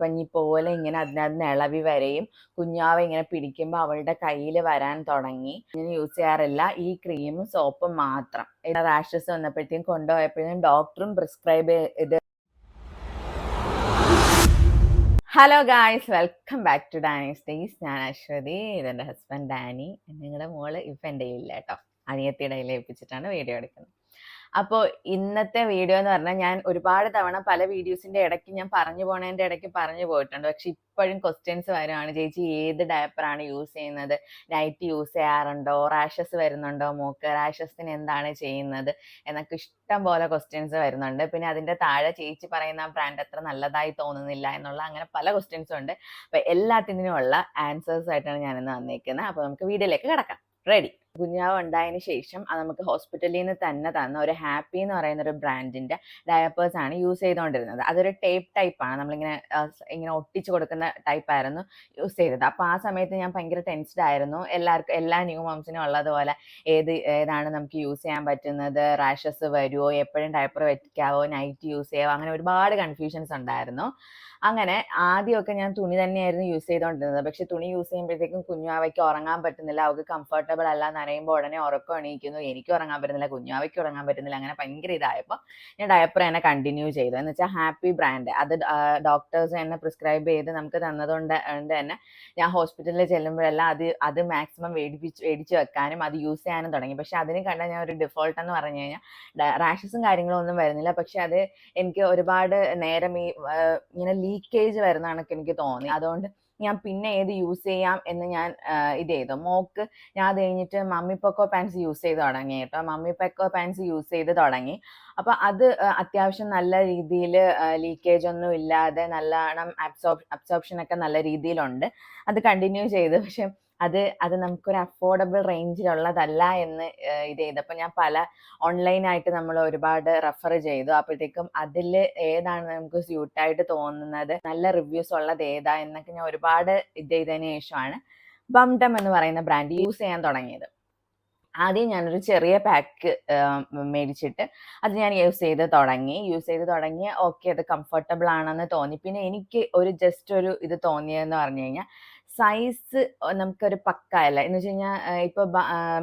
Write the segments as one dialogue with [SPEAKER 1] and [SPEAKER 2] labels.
[SPEAKER 1] പഞ്ഞി പോലെ ഇങ്ങനെ അതിനകത്ത് ഇളവി വരെയും കുഞ്ഞാവ ഇങ്ങനെ പിടിക്കുമ്പോൾ അവളുടെ കയ്യിൽ വരാൻ തുടങ്ങി. ഇങ്ങനെ യൂസ് ചെയ്യാറില്ല. ഈ ക്രീമും സോപ്പും മാത്രം. റാഷസ് വന്നപ്പോഴത്തേക്കും കൊണ്ടുപോയപ്പോഴും ഡോക്ടറും പ്രിസ്ക്രൈബ് ചെയ്ത് hello guys welcome back to Dani's days ഞാൻ അശ്വതി ഇതെന്റെ ഹസ്ബൻഡ് ഡാനി നിങ്ങളുടെ മോൾ ഇപ്പം എന്റെ ഇല്ല കേട്ടോ. അനിയത്തിയുടെ ഏൽപ്പിച്ചിട്ടാണ് വീഡിയോ എടുക്കുന്നത്. അപ്പോൾ ഇന്നത്തെ വീഡിയോ എന്ന് പറഞ്ഞാൽ ഞാൻ ഒരുപാട് തവണ പല വീഡിയോസിന്റെ ഇടയ്ക്ക് ഞാൻ പറഞ്ഞു പോണതിന്റെ ഇടയ്ക്ക് പറഞ്ഞു പോയിട്ടുണ്ട്. പക്ഷെ ഇപ്പോഴും ക്വസ്റ്റ്യൻസ് വരുവാണ്. ചേച്ചി ഏത് ഡയപ്പറാണ് യൂസ് ചെയ്യുന്നത്? നൈറ്റ് യൂസ് ചെയ്യാറുണ്ടോ? റാഷസ് വരുന്നുണ്ടോ മൂക്ക്? റാഷസിന് എന്താണ് ചെയ്യുന്നത്? എന്നൊക്കെ ഇഷ്ടം പോലെ ക്വസ്റ്റ്യൻസ് വരുന്നുണ്ട്. പിന്നെ അതിന്റെ താഴെ ചേച്ചി പറയുന്ന ബ്രാൻഡ് അത്ര നല്ലതായി തോന്നുന്നില്ല എന്നുള്ള അങ്ങനെ പല ക്വസ്റ്റ്യൻസും ഉണ്ട്. അപ്പൊ എല്ലാത്തിനുമുള്ള ആൻസേഴ്സ് ആയിട്ടാണ് ഞാനിന്ന് വന്നേക്കുന്നത് അപ്പൊ നമുക്ക് വീഡിയോയിലേക്ക് കിടക്കാം. റെഡി കുഞ്ഞാവ് ഉണ്ടായതിനു ശേഷം അത് നമുക്ക് ഹോസ്പിറ്റലിൽ നിന്ന് തന്നെ തന്ന ഒരു ഹാപ്പി എന്ന് പറയുന്ന ഒരു ബ്രാൻഡിന്റെ ഡയപ്പേഴ്സ് ആണ് യൂസ് ചെയ്തുകൊണ്ടിരുന്നത് അതൊരു ടേപ്പ് ടൈപ്പാണ് നമ്മളിങ്ങനെ ഇങ്ങനെ ഒട്ടിച്ചു കൊടുക്കുന്ന ടൈപ്പ് ആയിരുന്നു യൂസ് ചെയ്തത്. അപ്പോൾ ആ സമയത്ത് ഞാൻ ഭയങ്കര ടെൻസ്ഡ് ആയിരുന്നു. എല്ലാവർക്കും എല്ലാ ന്യൂ മോംസിനും ഉള്ളതുപോലെ ഏത് ഏതാണ് നമുക്ക് യൂസ് ചെയ്യാൻ പറ്റുന്നത്? റാഷസ് വരുമോ എപ്പോഴും ഡയപ്പർ വെക്കാവോ? നൈറ്റ് യൂസ് ചെയ്യാവോ? അങ്ങനെ ഒരുപാട് കൺഫ്യൂഷൻസ് ഉണ്ടായിരുന്നു. അങ്ങനെ ആദ്യമൊക്കെ ഞാൻ തുണി തന്നെയായിരുന്നു യൂസ് ചെയ്തുകൊണ്ടിരുന്നത് പക്ഷെ തുണി യൂസ് ചെയ്യുമ്പോഴത്തേക്കും കുഞ്ഞാവയ്ക്ക് ഉറങ്ങാൻ പറ്റുന്നില്ല. അവൾക്ക് കംഫർട്ടബിൾ അല്ല എന്ന് അറിയുമ്പോൾ ഉടനെ ഉറക്കം എണീക്കുന്നു. എനിക്ക് ഉറങ്ങാൻ പറ്റുന്നില്ല കുഞ്ഞാവയ്ക്ക് ഉറങ്ങാൻ പറ്റുന്നില്ല. അങ്ങനെ ഭയങ്കര ഇതായപ്പോൾ ഞാൻ ഡയപ്പർ തന്നെ കണ്ടിന്യൂ ചെയ്തു. എന്ന് വെച്ചാൽ ഹാപ്പി ബ്രാൻഡ് അത് ഡോക്ടേഴ്സ് തന്നെ പ്രിസ്ക്രൈബ് ചെയ്ത് നമുക്ക് തന്നതുകൊണ്ട് കൊണ്ട് തന്നെ ഞാൻ ഹോസ്പിറ്റലിൽ ചെല്ലുമ്പോഴെല്ലാം അത് അത് മാക്സിമം വേടിപ്പിച്ച് വേടിച്ച് വെക്കാനും അത് യൂസ് ചെയ്യാനും തുടങ്ങി. പക്ഷെ അതിന് കണ്ട ഞാൻ ഒരു ഡിഫോൾട്ട് എന്ന് പറഞ്ഞു കഴിഞ്ഞാൽ റാഷസും കാര്യങ്ങളും ഒന്നും വരുന്നില്ല. പക്ഷെ അത് എനിക്ക് ഒരുപാട് നേരം ഈ ഇങ്ങനെ ലീക്കേജ് വരുന്നതാണെന്നൊക്കെ എനിക്ക് തോന്നി. അതുകൊണ്ട് ഞാൻ പിന്നെ ഏത് യൂസ് ചെയ്യാം എന്ന് ഞാൻ ഇത് ചെയ്തു. മോക്ക് ഞാൻ അത് കഴിഞ്ഞിട്ട് മമ്മി പൊക്കോ പാൻസ് യൂസ് ചെയ്ത് തുടങ്ങി കേട്ടോ. മമ്മി പൊക്കോ പാൻസ് യൂസ് ചെയ്ത് തുടങ്ങി. അപ്പോൾ അത് അത്യാവശ്യം നല്ല രീതിയിൽ ലീക്കേജ് ഒന്നും ഇല്ലാതെ നല്ലോണം അബ്സോർപ്ഷൻ ഒക്കെ നല്ല രീതിയിലുണ്ട്. അത് കണ്ടിന്യൂ ചെയ്തു. പക്ഷെ അത് അത് നമുക്കൊരു അഫോർഡബിൾ റേഞ്ചിലുള്ളതല്ല എന്ന് ഇത് ചെയ്തപ്പോൾ ഞാൻ പല ഓൺലൈനായിട്ട് നമ്മൾ ഒരുപാട് റെഫർ ചെയ്തു. അപ്പോഴത്തേക്കും അതിൽ ഏതാണ് നമുക്ക് സ്യൂട്ടായിട്ട് തോന്നുന്നത് നല്ല റിവ്യൂസ് ഉള്ളത് ഏതാ എന്നൊക്കെ ഞാൻ ഒരുപാട് ഇത് ചെയ്തതിന് ശേഷമാണ് ബംഡം എന്ന് പറയുന്ന ബ്രാൻഡ് യൂസ് ചെയ്യാൻ തുടങ്ങിയത്. ആദ്യം ഞാനൊരു ചെറിയ പാക്ക് മേടിച്ചിട്ട് അത് ഞാൻ യൂസ് ചെയ്ത് തുടങ്ങി. യൂസ് ചെയ്ത് തുടങ്ങി ഓക്കെ അത് കംഫർട്ടബിൾ ആണെന്ന് തോന്നി. പിന്നെ എനിക്ക് ഒരു ജസ്റ്റ് ഒരു ഇത് തോന്നിയതെന്ന് പറഞ്ഞു കഴിഞ്ഞാൽ സൈസ് നമുക്കൊരു പക്ക അല്ല എന്ന് വെച്ച് കഴിഞ്ഞാൽ ഇപ്പൊ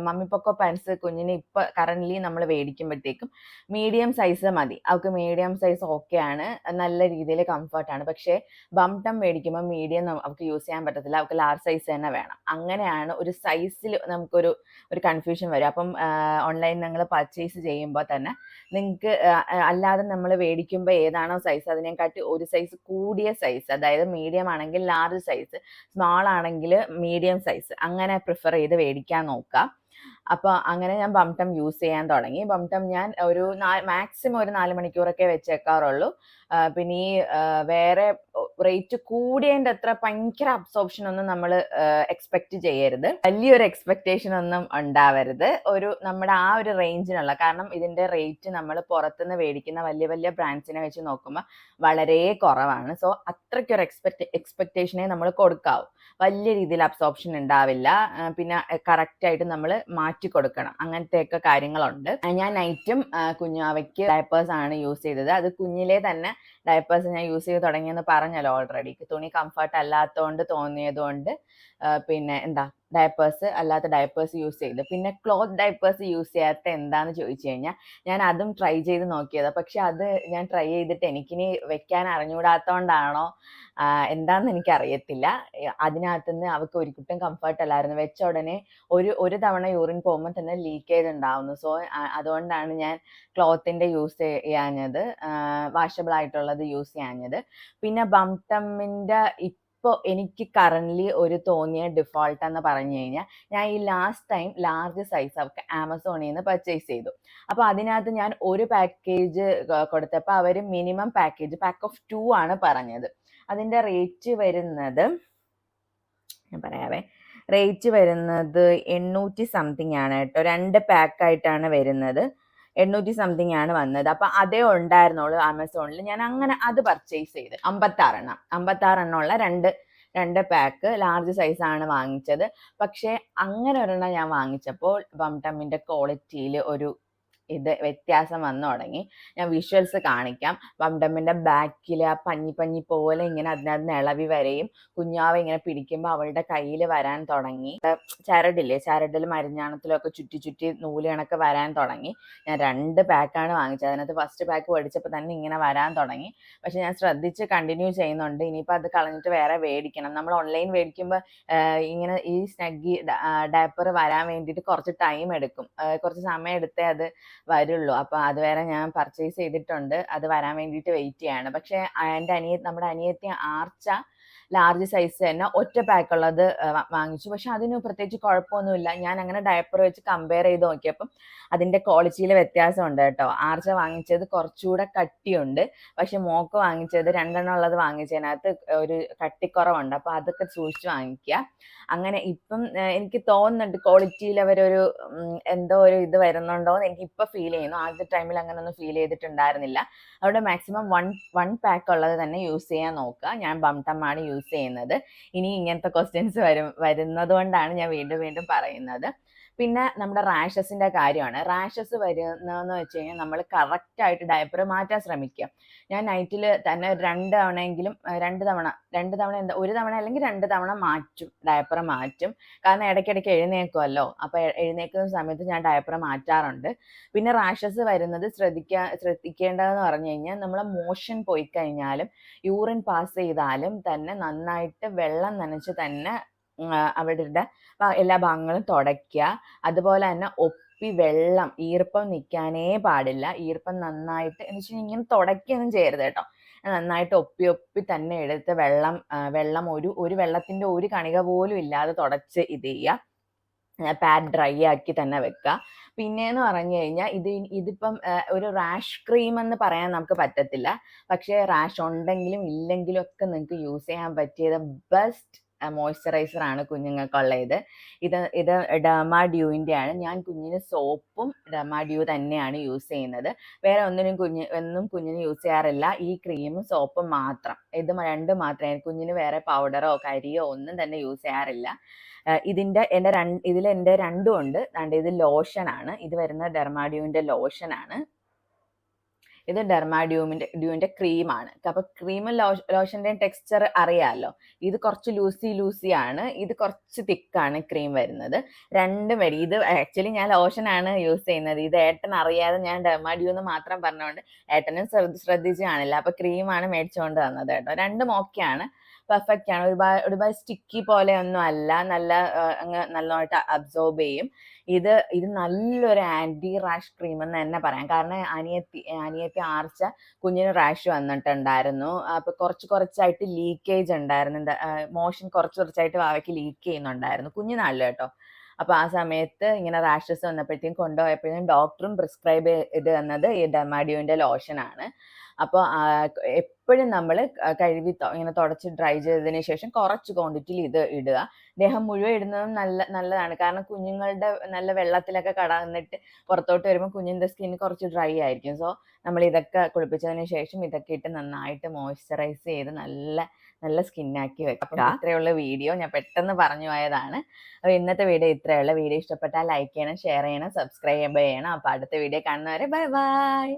[SPEAKER 1] മമ്മി പൊക്കോ പാൻസ് കുഞ്ഞിന് ഇപ്പൊ കറന്റ് നമ്മൾ മേടിക്കുമ്പോഴത്തേക്കും മീഡിയം സൈസ് മതി. അവൾക്ക് മീഡിയം സൈസ് ഓക്കെ ആണ്. നല്ല രീതിയിൽ കംഫർട്ടാണ് പക്ഷേ ബംടം മേടിക്കുമ്പോൾ മീഡിയം അവൾക്ക് യൂസ് ചെയ്യാൻ പറ്റത്തില്ല. അവൾക്ക് ലാർജ് സൈസ് തന്നെ വേണം. അങ്ങനെയാണ് ഒരു സൈസിൽ നമുക്കൊരു ഒരു കൺഫ്യൂഷൻ വരും അപ്പം ഓൺലൈൻ നിങ്ങൾ പർച്ചേസ് ചെയ്യുമ്പോൾ തന്നെ നിങ്ങൾക്ക് അല്ലാതെ നമ്മൾ മേടിക്കുമ്പോൾ ഏതാണോ സൈസ് അതിനെക്കാട്ടി ഒരു സൈസ് കൂടിയ സൈസ് അതായത് മീഡിയം ആണെങ്കിൽ ലാർജ് സൈസ് സ്മാൾ ആണെങ്കിൽ മീഡിയം സൈസ് അങ്ങനെ പ്രിഫർ ചെയ്ത് മേടിക്കാൻ നോക്കുക അപ്പോൾ അങ്ങനെ ഞാൻ ബംടം യൂസ് ചെയ്യാൻ തുടങ്ങി. ബംടം ഞാൻ ഒരു മാക്സിമം ഒരു നാല് മണിക്കൂറൊക്കെ വെച്ചേക്കാറുള്ളൂ. പിന്നെ ഈ വേറെ റേറ്റ് കൂടിയതിന്റെ അത്ര ഭയങ്കര അബ്സോർപ്ഷൻ ഒന്നും നമ്മൾ എക്സ്പെക്റ്റ് ചെയ്യരുത്. വലിയൊരു എക്സ്പെക്ടേഷൻ ഒന്നും ഉണ്ടാവരുത്. ഒരു നമ്മുടെ ആ ഒരു റേഞ്ചിനുള്ള കാരണം ഇതിന്റെ റേറ്റ് നമ്മൾ പുറത്തുനിന്ന് മേടിക്കുന്ന വലിയ വലിയ ബ്രാൻഡ്സിനെ വെച്ച് നോക്കുമ്പോൾ വളരെ കുറവാണ്. സോ അത്രയ്ക്കൊരു എക്സ്പെക്ട് എക്സ്പെക്റ്റേഷനെ നമ്മൾ കൊടുക്കാവൂ. വലിയ രീതിയിൽ അബ്സോർപ്ഷൻ ഉണ്ടാവില്ല പിന്നെ കറക്റ്റ് ആയിട്ട് നമ്മൾ മാറ്റി കൊടുക്കണം. അങ്ങനത്തെയൊക്കെ കാര്യങ്ങളുണ്ട്. ഞാൻ നൈറ്റും കുഞ്ഞാവയ്ക്ക് ഡയപ്പേഴ്സ് ആണ് യൂസ് ചെയ്തത്. അത് കുഞ്ഞിലെ തന്നെ ഡയപ്പേഴ്സ് ഞാൻ യൂസ് ചെയ്ത് തുടങ്ങിയെന്ന് പറഞ്ഞല്ലോ ഓൾറെഡി തുണി കംഫർട്ട് അല്ലാത്തതുകൊണ്ട് തോന്നിയതുകൊണ്ട് പിന്നെ എന്താ ഡയപ്പേഴ്സ് അല്ലാത്ത ഡയപ്പേഴ്സ് യൂസ് ചെയ്തു. പിന്നെ ക്ലോത്ത് ഡയപ്പേഴ്സ് യൂസ് ചെയ്യാത്ത എന്താന്ന് ചോദിച്ചു കഴിഞ്ഞാൽ ഞാൻ അതും ട്രൈ ചെയ്ത് നോക്കിയത്. പക്ഷെ അത് ഞാൻ ട്രൈ ചെയ്തിട്ട് എനിക്കിനി വെക്കാൻ അറിഞ്ഞുകൂടാത്തോണ്ടാണോ എന്താണെന്ന് എനിക്ക് അറിയത്തില്ല അതിനകത്തുനിന്ന് അവർക്ക് ഒരിക്കലും കംഫർട്ട് അല്ലായിരുന്നു. വെച്ച ഉടനെ ഒരു ഒരു തവണ യൂറിൻ പോകുമ്പോൾ തന്നെ ലീക്കേജ് ഉണ്ടാവുന്നു സോ അതുകൊണ്ടാണ് ഞാൻ ക്ലോത്തിന്റെ യൂസ് ചെയ്യാഞ്ഞത്. വാഷബിൾ ആയിട്ടുള്ളത് യൂസ് ചെയ്യാഞ്ഞത്. പിന്നെ ബംടമ്മിന്റെ ഇപ്പോൾ എനിക്ക് കറന്റ്ലി ഒരു തോന്നിയ ഡിഫോൾട്ട് എന്ന് പറഞ്ഞു കഴിഞ്ഞാൽ ഞാൻ ഈ ലാസ്റ്റ് ടൈം ലാർജ് സൈസ് അവർക്ക് ആമസോണിൽ നിന്ന് പർച്ചേസ് ചെയ്തു. അപ്പോൾ അതിനകത്ത് ഞാൻ ഒരു പാക്കേജ് കൊടുത്തപ്പോൾ അവർ minimum package pack of two ആണ് പറഞ്ഞത്. അതിന്റെ റേറ്റ് വരുന്നത് ഞാൻ പറയാവേ റേറ്റ് വരുന്നത് എണ്ണൂറ്റി സംതിങ് ആണ് കേട്ടോ. രണ്ട് പാക്കായിട്ടാണ് വരുന്നത്. എണ്ണൂറ്റി സംതിങ് ആണ് വന്നത്. അപ്പൊ അതേ ഉണ്ടായിരുന്നുള്ളൂ ആമസോണിൽ. ഞാൻ അങ്ങനെ അത് പർച്ചേസ് ചെയ്ത്. അമ്പത്താറെണ്ണം. ഉള്ള രണ്ട് രണ്ട് പാക്ക് ലാർജ് സൈസ് ആണ് വാങ്ങിച്ചത്. പക്ഷേ അങ്ങനെ ഒരെണ്ണം ഞാൻ വാങ്ങിച്ചപ്പോൾ ബംടമ്മിന്റെ ക്വാളിറ്റിയിൽ ഒരു ഇത് വ്യത്യാസം വന്നു തുടങ്ങി. ഞാൻ വിഷ്വൽസ് കാണിക്കാം. വംഡമ്മിന്റെ ബാക്കിൽ ആ പഞ്ഞി പഞ്ഞി പോലെ ഇങ്ങനെ അതിനകത്ത് ഇളവി വരെയും കുഞ്ഞാവ ഇങ്ങനെ പിടിക്കുമ്പോൾ അവളുടെ കയ്യിൽ വരാൻ തുടങ്ങി. ചരടില്ലേ? ചരടിൽ മരിഞ്ഞാണത്തിലൊക്കെ ചുറ്റി ചുറ്റി നൂൽ കണക്ക് വരാൻ തുടങ്ങി. ഞാൻ രണ്ട് പാക്കാണ് വാങ്ങിച്ചത്. അതിനകത്ത് ഫസ്റ്റ് പാക്ക് മേടിച്ചപ്പോൾ തന്നെ ഇങ്ങനെ വരാൻ തുടങ്ങി. പക്ഷെ ഞാൻ ശ്രദ്ധിച്ച് കണ്ടിന്യൂ ചെയ്യുന്നുണ്ട്. ഇനിയിപ്പോൾ അത് കളഞ്ഞിട്ട് വേറെ മേടിക്കണം. നമ്മൾ ഓൺലൈൻ മേടിക്കുമ്പോൾ ഇങ്ങനെ ഈ സ്നഗ്ഗി ഡയപ്പർ വരാൻ വേണ്ടിയിട്ട് കുറച്ച് ടൈം എടുക്കും. കുറച്ച് സമയം എടുത്തേ അത് വരുള്ളൂ. അപ്പോൾ അതുവരെ ഞാൻ പർച്ചേസ് ചെയ്തിട്ടുണ്ട്. അത് വരാൻ വേണ്ടിയിട്ട് വെയിറ്റ് ചെയ്യാണ്. പക്ഷേ എന്റെ അനിയ നമ്മുടെ അനിയത്തി ആർച്ച ലാർജ് സൈസ് തന്നെ ഒറ്റ പാക്ക് ഉള്ളത് വാങ്ങിച്ചു. പക്ഷെ അതിന് പ്രത്യേകിച്ച് കുഴപ്പമൊന്നുമില്ല. ഞാൻ അങ്ങനെ ഡയപ്പർ വെച്ച് കമ്പയർ ചെയ്ത് നോക്കിയപ്പം അതിന്റെ ക്വാളിറ്റിയിൽ വ്യത്യാസം ഉണ്ട് കേട്ടോ. ആർച്ച വാങ്ങിച്ചത് കുറച്ചുകൂടെ കട്ടിയുണ്ട്. പക്ഷെ മോക്ക് വാങ്ങിച്ചത് രണ്ടെണ്ണം ഉള്ളത് വാങ്ങിച്ചതിനകത്ത് ഒരു കട്ടിക്കുറവുണ്ട്. അപ്പോൾ അതൊക്കെ സൂക്ഷിച്ച് വാങ്ങിക്കുക. അങ്ങനെ ഇപ്പം എനിക്ക് തോന്നുന്നുണ്ട് ക്വാളിറ്റിയിൽ അവരൊരു എന്തോ ഒരു ഇത് വരുന്നുണ്ടോ എന്ന് എനിക്ക് ഇപ്പം ഫീൽ ചെയ്യുന്നു. ആദ്യത്തെ ടൈമിൽ അങ്ങനെ ഒന്നും ഫീൽ ചെയ്തിട്ടുണ്ടായിരുന്നില്ല. അവിടെ മാക്സിമം വൺ വൺ പാക്ക് ഉള്ളത് തന്നെ യൂസ് ചെയ്യാൻ നോക്കുക. ഞാൻ ബംടമാണ് യൂസ് ചെയ്യുന്നത്. ഇനി ഇങ്ങനത്തെ ക്വസ്റ്റ്യൻസ് വരും വരുന്നത് കൊണ്ടാണ് ഞാൻ വീണ്ടും വീണ്ടും പറയുന്നത്. പിന്നെ നമ്മുടെ റാഷസിന്റെ കാര്യമാണ്. റാഷസ് വരുന്നതെന്ന് വെച്ച് കഴിഞ്ഞാൽ നമ്മൾ കറക്റ്റായിട്ട് ഡയപ്പർ മാറ്റാൻ ശ്രമിക്കുക. ഞാൻ നൈറ്റിൽ തന്നെ രണ്ട് തവണയെങ്കിലും രണ്ട് തവണ രണ്ട് തവണ എന്താ ഒരു തവണ അല്ലെങ്കിൽ രണ്ട് തവണ മാറ്റും ഡയപ്പർ മാറ്റും. കാരണം ഇടയ്ക്കിടയ്ക്ക് എഴുന്നേക്കുമല്ലോ അപ്പോൾ എഴുന്നേക്കുന്ന സമയത്ത് ഞാൻ ഡയപ്പർ മാറ്റാറുണ്ട്. പിന്നെ റാഷസ് വരുന്നത് ശ്രദ്ധിക്കുക ശ്രദ്ധിക്കേണ്ടതെന്ന് പറഞ്ഞു കഴിഞ്ഞാൽ നമ്മളെ മോഷൻ പോയി കഴിഞ്ഞാലും യൂറിൻ പാസ് ചെയ്താലും തന്നെ നന്നായിട്ട് വെള്ളം നനച്ച് തന്നെ അവരുടെ എല്ലാ ഭാഗങ്ങളും തുടയ്ക്കുക. അതുപോലെ തന്നെ ഒപ്പി വെള്ളം ഈർപ്പം നിൽക്കാനേ പാടില്ല. ഈർപ്പം നന്നായിട്ട് എന്ന് വെച്ചാൽ ഇങ്ങനെ തുടയ്ക്കൊന്നും ചെയ്യരുത് കേട്ടോ. നന്നായിട്ട് ഒപ്പി ഒപ്പി തന്നെ എടുത്ത് വെള്ളം വെള്ളം ഒരു ഒരു വെള്ളത്തിന്റെ ഒരു കണിക പോലും ഇല്ലാതെ തുടച്ച് ഇത് ചെയ്യുക. പാഡ് ഡ്രൈ ആക്കി തന്നെ വെക്കുക. പിന്നെയെന്ന് പറഞ്ഞു കഴിഞ്ഞാൽ ഇത് ഇതിപ്പം ഒരു റാഷ് ക്രീം എന്ന് പറയാൻ നമുക്ക് പറ്റത്തില്ല. പക്ഷേ റാഷ് ഉണ്ടെങ്കിലും ഇല്ലെങ്കിലും ഒക്കെ നിങ്ങൾക്ക് യൂസ് ചെയ്യാൻ പറ്റിയത് ബെസ്റ്റ് മോയ്സ്ചറൈസർ ആണ് കുഞ്ഞുങ്ങൾക്കുള്ളത്. ഇത് ഇത് ഡെർമാ ഡ്യൂവിന്റെ ആണ് ഞാൻ കുഞ്ഞിന് സോപ്പും ഡെർമാ ഡ്യൂ തന്നെയാണ് യൂസ് ചെയ്യുന്നത്. വേറെ ഒന്നിനും കുഞ്ഞ് ഒന്നും കുഞ്ഞിന് യൂസ് ചെയ്യാറില്ല. ഈ ക്രീമും സോപ്പും മാത്രം. ഇത് രണ്ടും മാത്രമേ കുഞ്ഞിന് വേറെ പൗഡറോ കരിയോ ഒന്നും തന്നെ യൂസ് ചെയ്യാറില്ല. ഇതിന്റെ എന്റെ രണ്ട് ഇതിൽ എന്റെ രണ്ടും ഉണ്ട്. രണ്ട് ഇത് ലോഷനാണ്. ഇത് വരുന്ന ഡെർമാഡ്യൂവിന്റെ ലോഷനാണ്. ഇത് ഡെർമാഡ്യൂമിന്റെ ഡ്യൂവിന്റെ ക്രീമാണ് അപ്പോൾ ക്രീമും ലോഷന്റെയും ടെക്സ്ചർ അറിയാമല്ലോ ഇത് കുറച്ച് ലൂസി ലൂസി ആണ്. ഇത് കുറച്ച് തിക്കാണ് ക്രീം വരുന്നത്. രണ്ടും വരും. ഇത് ആക്ച്വലി ഞാൻ ലോഷനാണ് യൂസ് ചെയ്യുന്നത്. ഇത് ഏട്ടൻ അറിയാതെ ഞാൻ ഡെർമാഡ്യൂ എന്ന് മാത്രം പറഞ്ഞുകൊണ്ട് ഏട്ടനും ശ്രദ്ധിച്ച് കാണില്ല. അപ്പോൾ ക്രീമാണ് മേടിച്ചുകൊണ്ട് തന്നത് കേട്ടോ. രണ്ടും ഓക്കെയാണ് പെർഫെക്റ്റ് ആണ്. ഒരുപാട് ഒരുപാട് സ്റ്റിക്കി പോലെ ഒന്നും അല്ല. നല്ല അങ്ങ് നല്ലതായിട്ട് അബ്സോർബ് ചെയ്യും. ഇത് ഇത് നല്ലൊരു ആന്റി റാഷ് ക്രീം എന്ന് തന്നെ പറയാം. കാരണം അനിയത്തി അനിയത്തി ആർച്ച കുഞ്ഞിന് റാഷ് വന്നിട്ടുണ്ടായിരുന്നു. അപ്പോൾ കുറച്ച് കുറച്ചായിട്ട് ലീക്കേജ് ഉണ്ടായിരുന്നു. മോഷൻ കുറച്ച് കുറച്ചായിട്ട് വാവയ്ക്ക് ലീക്ക് ചെയ്യുന്നുണ്ടായിരുന്നു. കുഞ്ഞിനാളിൽ കേട്ടോ. അപ്പോൾ ആ സമയത്ത് ഇങ്ങനെ റാഷസ് വന്നപ്പോഴത്തേക്കും കൊണ്ടുപോയപ്പോഴത്തേക്കും ഡോക്ടറും പ്രിസ്ക്രൈബ് ചെയ്ത് തന്നത് ഈ ഡെമാഡിയോന്റെ ലോഷനാണ് അപ്പോൾ എപ്പോഴും നമ്മൾ കഴുകി ഇങ്ങനെ തുടച്ച് ഡ്രൈ ചെയ്തതിന് ശേഷം കുറച്ച് ക്വാണ്ടിറ്റിയിൽ ഇത് ഇടുക. ദേഹം മുഴുവൻ ഇടുന്നതും നല്ല നല്ലതാണ്. കാരണം കുഞ്ഞുങ്ങളുടെ നല്ല വെള്ളത്തിലൊക്കെ കടന്നിട്ട് പുറത്തോട്ട് വരുമ്പോൾ കുഞ്ഞിന്റെ സ്കിൻ കുറച്ച് ഡ്രൈ ആയിരിക്കും. സോ നമ്മൾ ഇതൊക്കെ കുളിപ്പിച്ചതിന് ശേഷം ഇതൊക്കെ ഇട്ട് നന്നായിട്ട് മോയ്സ്ചറൈസ് ചെയ്ത് നല്ല നല്ല സ്കിന്നാക്കി വെക്കുക. ഇത്രയുള്ള വീഡിയോ. ഞാൻ പെട്ടെന്ന് പറഞ്ഞു പോയതാണ്. അപ്പോൾ ഇന്നത്തെ വീഡിയോ ഇത്രയുള്ള വീഡിയോ ഇഷ്ടപ്പെട്ടാൽ ലൈക്ക് ചെയ്യണം ഷെയർ ചെയ്യണം സബ്സ്ക്രൈബ് ചെയ്യണം. അപ്പോൾ അടുത്ത വീഡിയോ കാണുന്നവരെ ബൈ ബൈ